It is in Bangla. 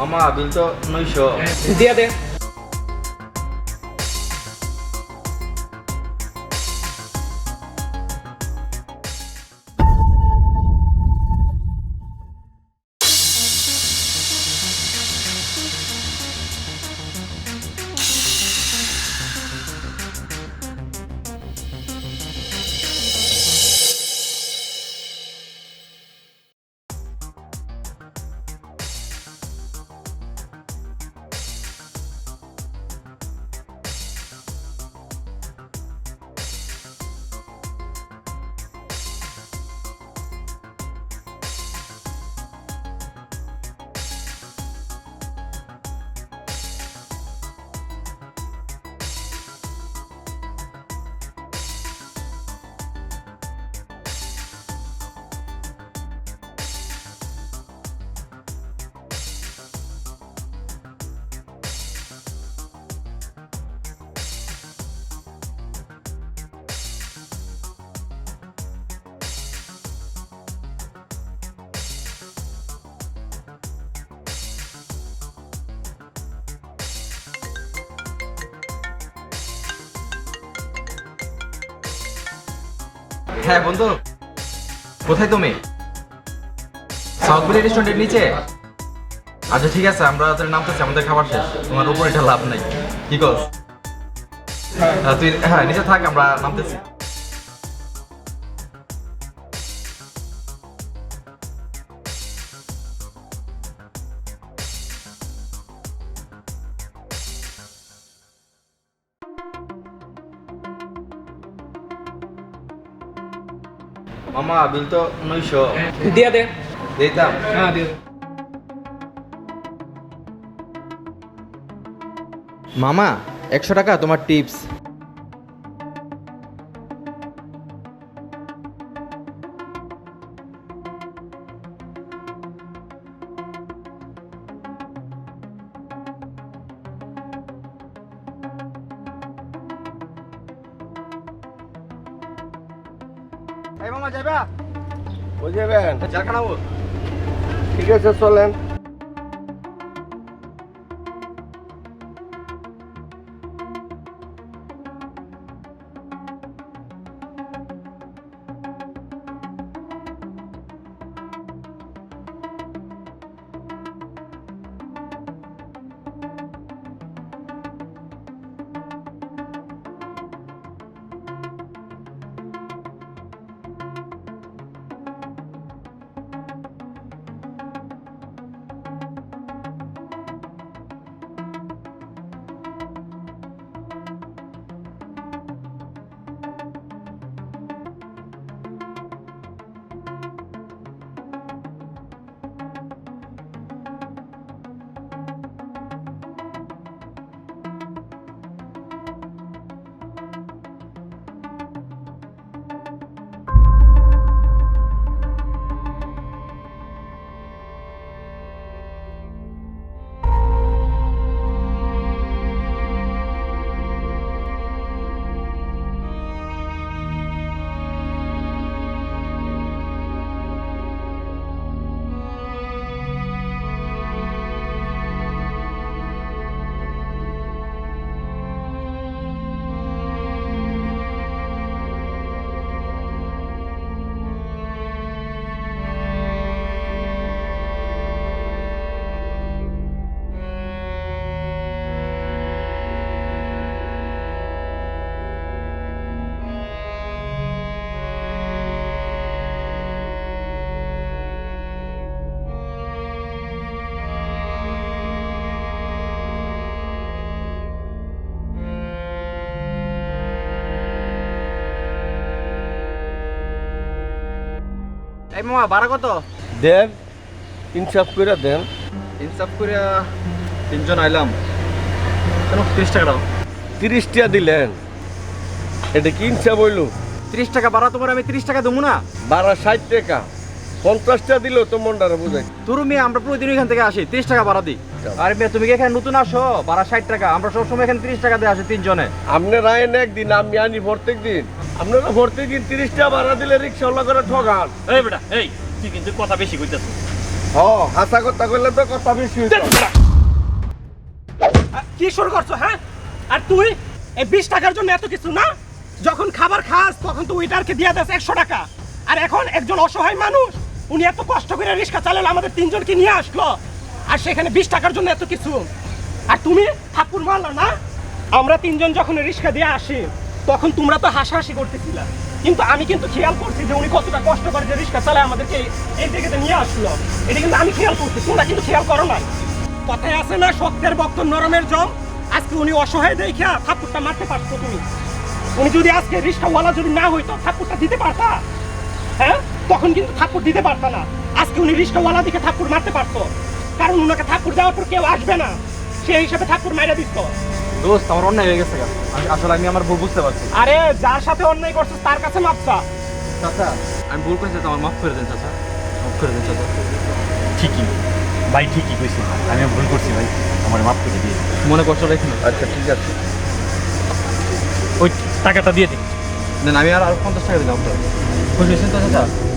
মামা বিল তো নয়শো। দিয়া দে। হ্যাঁ বন্ধু। কোথায় তুমি? সাউথ বেলি রেস্টুরেন্টের নিচে? আচ্ছা ঠিক আছে আমরা তাহলে নামতেছি আমাদের খাবার শেষ। তোমার উপর এটা লাভ নাই। কি কস? তুই হ্যাঁ নিচে থাক আমরা নামতেছি। মামা বিল তো নয়শো দিয়া দে দিতাম হ্যাঁ দিয়া মামা একশো টাকা তোমার টিপস এই মামা যাবা চার খানাবো ঠিক আছে চলেন। এই মামা ভাড়া কত? দেন ইনসাফ করে দেন। ইনসাফ করে তিনজন আইলাম। কেন? তিরিশ টাকা দাও। তিরিশ টাকা দিলেন। এটা কি ইনসাফ হইল? তিরিশ টাকা ভাড়া তোমার আমি তিরিশ টাকা দেবো না? বারো ষাট টাকা। পঞ্চাশ টাকা দিলেও তো মনটারে বুঝাই। তোর মেয়ে আমরা প্রতিদিন এখান থেকে আসি। তিরিশ টাকা ভাড়া দিই আরে মেয়ে তুমি কি এখানে নতুন আসো? ভাড়া ষাট টাকা। আমরা সবসময় এখানে তিরিশ টাকা দিয়ে আসি তিনজনে। আপনার আইন একদিন আমি আনি প্রত্যেক দিন আপনারা প্রত্যেক দিন তিরিশ টাকা ভাড়া দিলে রিক্সাওয়ালা করে ঠগান? এই বেটা এই তুই কিন্তু কথা বেশি কইতেছিস হ হাসা কথা কইলে তো কথা বেশি হইতো। কি শুরু করছ হ্যাঁ? আর তুই এই বিশ টাকার জন্য এত কিছু না? যখন খাবার খাস তখন তো ওইটারকে দিয়ে দেস একশো টাকা। আর এখন একজন অসহায় মানুষ উনি এত কষ্ট করে রিক্সা চালালো আমাদের তিনজনকে নিয়ে আসলো। আর সেখানে বিশ টাকার জন্য এত কিছু। আর তুমি ঠাকুর মারলো না? আমরা তিনজন যখন রিক্সা দিয়ে আসি তখন তোমরা তো হাসাহাসি করতেছিলা। কিন্তু আমি কিন্তু খেয়াল করছি যে উনি কতটা কষ্ট করে যে রিক্সা চালায় আমাদেরকে এই- জায়গাতে নিয়ে আসলো। এটা কিন্তু আমি খেয়াল করছি, তোমরা কিন্তু খেয়াল করো নাই। কথায় আছে না, সত্যের বক্ত নরমের জম। আজকে উনি অসহায় দেখা ঠাকুরটা মারতে পারতো তুমি। উনি যদি আজকে রিক্সাওয়ালা যদি না হইতো ঠাকুরটা দিতে পারতা? হ্যাঁ? তখন কিন্তু ঠাকুর দিতে পারতা না। আজকে উনি রিক্সাওয়ালা দিকে ঠাকুর মারতে পারতো। কারণ উনাকে ঠাকুর দেওয়ার পর কেউ আসবে না। সেই হিসাবে ঠাকুর মাইরা দিত। দোস্ত আমার অন্যায় হয়ে গেছে গা। আমি- আসলে আমি আমার ভুল বুঝতে পারছি। আরে যার সাথে অন্যায় করছিস তার কাছে মাপসা চাচা আমি ভুল করেছি আমার মাফ করে দেন চাচা। মাফ করে দেন চাচা। ঠিকই। ভাই ঠিকই কইছি আমি ভুল করছি ভাই। আমার মাফ করে দিয়ে মনে কষ্ট রেখে না আচ্ছা ঠিক আছে। ওই টাকাটা দিয়ে দিন দেন আমি আর আর পঞ্চাশ টাকা দিলাম খুশি হয়েছেন তো চাচা?